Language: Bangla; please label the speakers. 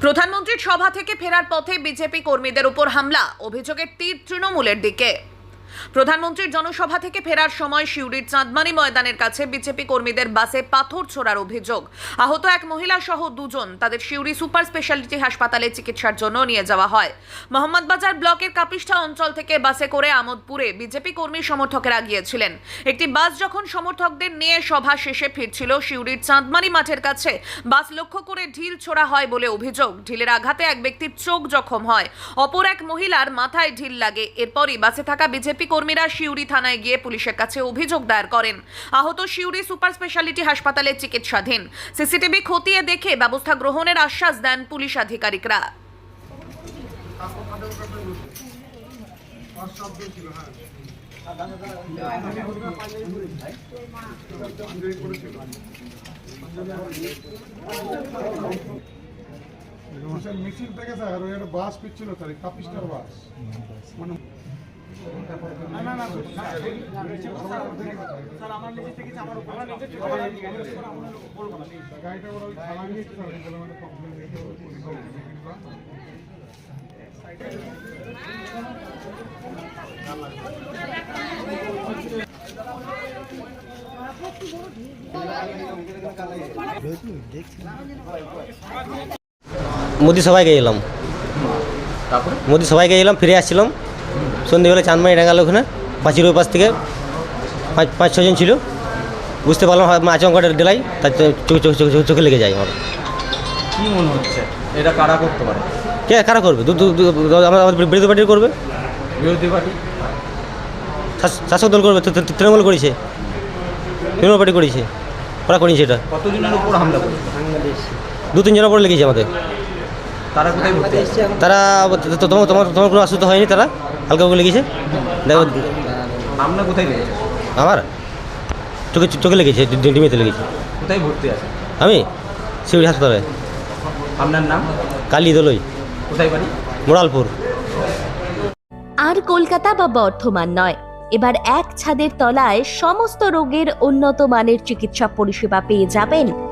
Speaker 1: প্রধানমন্ত্রীর সভা থেকে ফেরার পথে বিজেপি কর্মীদের উপর হামলা। অভিযোগের তীর তৃণমূলের দিকে। প্রধানমন্ত্রীর জনসভা থেকে ফেরার সময় শিউরির চাঁদমারি ময়দানের কাছে বিজেপি কর্মীদের বাসে পাথর ছোড়ার অভিযোগ। আহত এক মহিলা সহ দুজন তাদের শিউরি সুপার স্পেশালিটি হাসপাতালে চিকিৎসার জন্য নিয়ে যাওয়া হয়। মোহাম্মদবাজার ব্লকের কাপিষ্ঠা অঞ্চল থেকে বাসে করে আমোদপুরে বিজেপি কর্মী সমর্থকেরা গিয়েছিলেন। একটি বাস যখন সমর্থকদের নিয়ে সভা শেষে ফিরছিল শিউরির চাঁদমারি মাঠের কাছে বাস লক্ষ্য করে ঢিল ছোড়া হয় বলে অভিযোগ। ঢিলের আঘাতে এক ব্যক্তির চোখ জখম হয়। অপর এক মহিলার মাথায় ঢিল লাগে। এরপরই বাসে থাকা বিজেপি কর্মীরা শিউরি থানায় গিয়ে পুলিশের কাছে অভিযোগ দায়ের করেন। আহত শিউরি সুপার স্পেশালিটি হাসপাতালে চিকিৎসাধীন। সিসিটিভি খতিয়ে দেখে ব্যবস্থা গ্রহণের আশ্বাস দেন পুলিশ আধিকারিকরা।
Speaker 2: মিছিল থেকে স্যার বাস পিচ্ছিল স্যার কাপিস্টার বাস। মানে
Speaker 3: মোদি সবাই গেছিলাম
Speaker 4: তারপরে?
Speaker 3: মোদি সবাই গেছিলাম ফিরে আসছিলাম। সন্ধ্যেবেলা চাঁদমারি ডাঙ্গাল ওখানে পাঁচির ওই পাশ থেকে পাঁচ পাঁচ ছজন ছিল। বুঝতে পারলাম আচমকাটের ডেলাই তার চোখ- চোখ চোখ চোখ- চোখে লেগে যায় আমার।
Speaker 4: কি মনে হচ্ছে? এটা কারা করতে পারে?
Speaker 3: কে কারা করবে? আমাদের বিরোধী পার্টি করবে?
Speaker 4: বিরোধী পার্টি?
Speaker 3: শাসক দল করবে তৃণমূল করেছে। তৃণমূল পার্টি করেছে। ওরা করেছে এটা।
Speaker 4: কতজনের উপর হামলা করেছে?
Speaker 3: দু তিনজনের পরে লেগেছে আমাদের।
Speaker 4: তারা কোথায় ভর্তি
Speaker 3: তারা তো- তোমার তোমার তোমার কোনো অসুস্থ হয়নি তারা? হালকা করে লেগেছে দেখো।
Speaker 4: আপনার কোথায় লেগেছে?
Speaker 3: আমার? চোখে চোখে লেগেছে ডিমেতে লেগেছে।
Speaker 4: কোথায় ভর্তি আছে?
Speaker 3: আমি? শিউরি হাসপাতালে।
Speaker 4: আপনার নাম?
Speaker 3: কালী দলই।
Speaker 4: কোথায় বাড়ি?
Speaker 3: মোড়ালপুর।
Speaker 5: আর কলকাতা বা বর্ধমান নয়। এবার এক ছাদের তলায় সমস্ত রোগের উন্নত মানের চিকিৎসা পরিষেবা পেয়ে যাবেন